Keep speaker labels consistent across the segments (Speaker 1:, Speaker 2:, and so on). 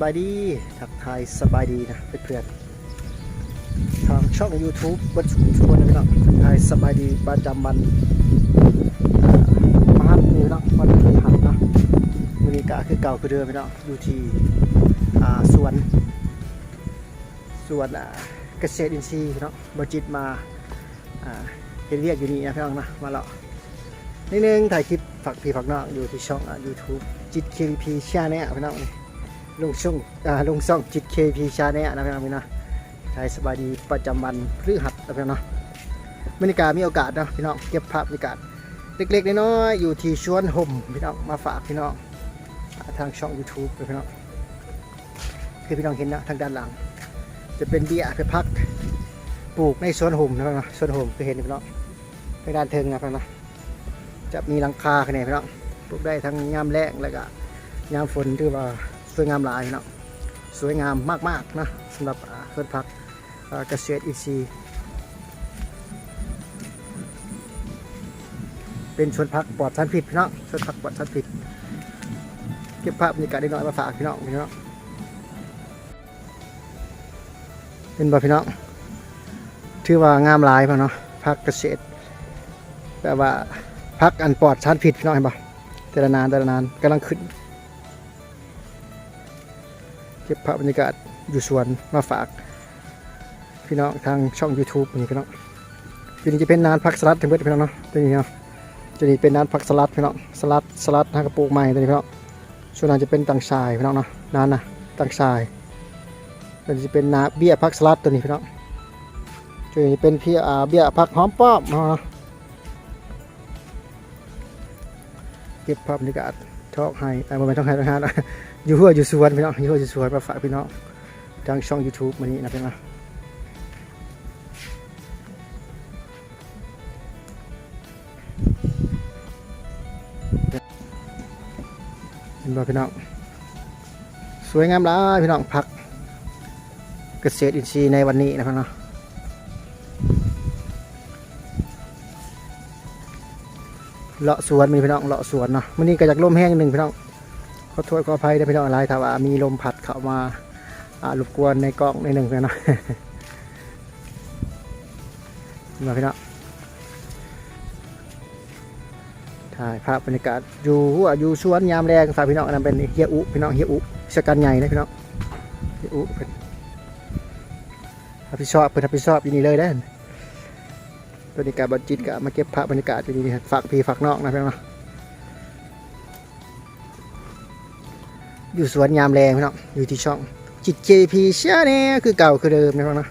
Speaker 1: บายดีทักทายสบายดีนะเพื่อนๆทางช่อง YouTube บันสุชวนนะครับทักทายสบายดีประจำวันอ่ามาร์ทนี่นะวันพฤหัสนะวันนี้ก็คือเก่าคือเดิมพี่น้องอยู่ที่สวนสวนเกษตรอินทรีย์พี่น้องบจิตมาเฮ็ดเรียกอยู่นี่นะพี่น้องนะมาแล้วนิดนึงถ่ายคลิปฝากพี่ฝากน้องอยู่ที่ช่องอ่า YouTube จิต KVP ชาแนลพี่น้องนี่ ลงช่องอ่าลงช่องจิต KP ชาแนลนะพี่น้องพี่นะไทยสบายดีประจำวันพฤหัสนะพี่น้องบรรยากาศมีโอกาสนะพี่น้องเก็บภาพบรรยากาศเล็กๆน้อยๆอยู่ที่ชวนห่มพี่น้องมาฝากพี่น้องทางช่อง YouTube เลยพี่น้องคือพี่น้องเห็นนะทางด้านหลัง จะเป็นเบี้ยไปพักปลูกในสวนห่มนะพี่น้องสวนห่มคือเห็นพี่น้องในด้านเทิงนะพี่น้องจะมีหลังคาขนาดพี่น้องปลูกได้ทั้งยามแรงแล้วก็ยามฝนถือว่า วยงามหลายเนาะสวยงามมากๆนะสำหรับอ่าเพื่อนพักเกษตรอินทรีย์เป็นชวนพักปลอดสารพิษพี่น้องชวนพักปลอดสารพิษเก็บภาพบรรยากาศได้น้อยมาฝากพี่น้องพี่น้องเป็นบ่พี่น้องถือว่างามหลายพ่อเนาะพักเกษตรแบบว่าพักอันปลอดสารพิษพี่น้องเห็นปะแต่ละนานแต่ละนานกำลังขึ้น เก็บภาพบรรยากาศอยู่สวนมาฝาก พี่น้องทางช่อง YouTube นี่พี่น้องทีนี้จะเป็นนานพักสลัดถึงเบิดพี่น้องเนาะตัวนี้เนาะตัวนี้เป็นนานพักสลัดพี่น้องสลัดสลัดทากระปุกใหม่ตัวนี้พี่น้องส่วนนั้นจะเป็นตังชายพี่น้องเนาะนานนะตังชายตัวนี้จะเป็นนาเบี้ยพักสลัดตัวนี้พี่น้องตัวนี้เป็นพี่อาเบี้ยพักหอมป้อมเนาะเก็บภาพบรรยากาศ ทอกให้แต่ไม่ต้องให้ต้องอยู่หัวอยู่สวนพี่น้องอยู่หัวอยู่สวนมาฝากพี่น้องทางช่อง YouTube มานี้นะพี่น้องเห็นบ่พี่น้องสวยงามหลายพี่น้องผักเกษตรอินทรีย์ในวันนี้นะพี่น้อง เลาะสวนมีพี่น้องเลาะสวนเนาะวันนี้ก็จากลมแห้งหนึ่งพี่น้องขอโทษขออภัยนะพี่น้องอะไรถ้าว่ามีลมพัดเข้ามาอ่ารบกวนในกล้องในหนึ่งพี่น้องมาพี่น้องถ่ายภาพบรรยากาศอยู่หัวอยู่สวนยามแรงฝากพี่น้องอันนั้นเป็นเฮียอุพี่น้องเฮียอุสกันใหญ่นะพี่น้องเฮียอุเป็นรับผิดชอบเป็นรับผิดชอบอยู่นี่เลยได้ บรรยากาศบันจิตกะมาเก็บพระบรรยากาศอยู่นี่ฝากพี่ฝากน้องนะพี่น้องอยู่สวนยามแรงพี่น้องอยู่ที่ช่องจิต JP เชื่เนี่ยคือเก่าคือเดิมนะพี่น้องนะ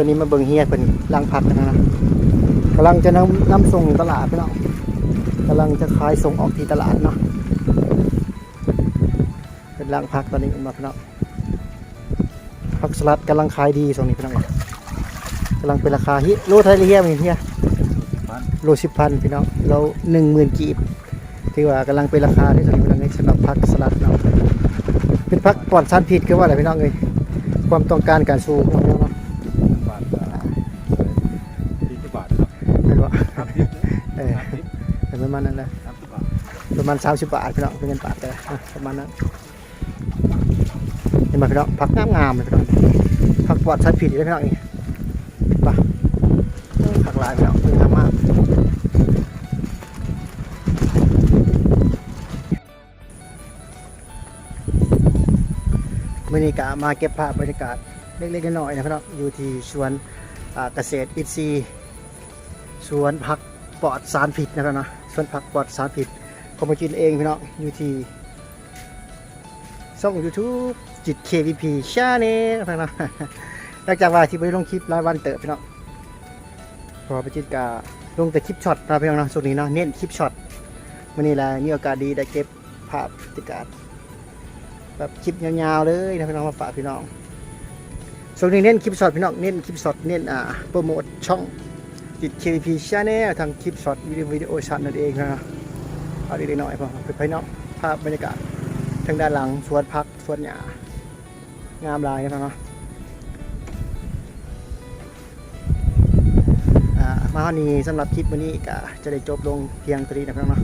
Speaker 1: ตัวนี้มาเบิ่งเฮียเพิ่นล้างผักนะนะกำลังจะนำนำส่งตลาดพี่น้องกำลังจะขายส่งออกที่ตลาดเนาะเป็นล้างผักตอนนี้มาพี่น้องผักสลัดกำลังขายดีช่งนี้พี่น้องกำลังเป็นราคาฮิโลไทยเฮียมีเฮียโลสิบพันพี่น้องเราหนึ่งหมื่นกีบถือว่ากำลังเป็นราคาที่สำคัญในสำหรับผักสลัดเนาะเป็นผักปลอดสารพิษคือว่าอะไรพี่น้องเอ้ยความต้องการการสูง เออ
Speaker 2: สามสิบ
Speaker 1: เป็นประมาณนั้นนะ
Speaker 2: สามสิบบาท
Speaker 1: ประมาณสามสิบบาทพี่น้องเป็นเงินบาทแต่อะประมาณนั้นเห็นไหมพี่น้องผักงามงามๆเลยพี่น้องผักปลอดสารพิษเลยพี่น้องนี่ป่ะผักหลายพี่น้องเป็นงามมากบรรยากาศมาเก็บภาพบรรยากาศเล็กๆน้อยๆนะครับอยู่ที่สวนอ่าเกษตรอินทรีย์สวนผัก ปลอดสารพิษนะครับนะสวนผักปลอดสารพิษผมมากินเองพี่น้องอยู่ที่ช่องยูทูบจิต KVP ชาแนลนะครับนะ หลังจากว่าที่ไปลงคลิปรายวันเติบพี่น้องพอไปจิตกาลงแต่คลิปช็อตนะพี่น้องนะช่วงนี้เนาะเน้นคลิปช็อตวันนี้แหละมีโอกาสดีได้เก็บภาพบรรยากาศแบบคลิปยาวๆเลยนะพี่น้องมาฝากพี่น้องส่วนนี้เน้นคลิปช็อตพี่น้องเน้นคลิปช็อตเน้นอ่าโปรโมทช่อง จิต KVP Channel ทางคลิปช็อตวิดีโอวิดีโอช็อตนั่นเองนะเอาดีๆหน่อยพอไปพี่น้องภาพบรรยากาศทางด้านหลังสวนพักสวนหญ้างามลายนะพี่น้องเนาะอ่ามาวันนี้สำหรับคลิปวันนี้ก็จะได้จบลงเพียงเท่านี้นะพี่น้องเนาะ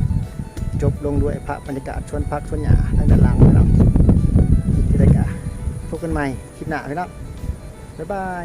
Speaker 1: จบลงด้วยภาพบรรยากาศสวนพักสวนหญ้าทางด้านหลังพี่น้องที่ได้กะพบกันใหม่คลิปหน้าพี่น้องบ๊ายบาย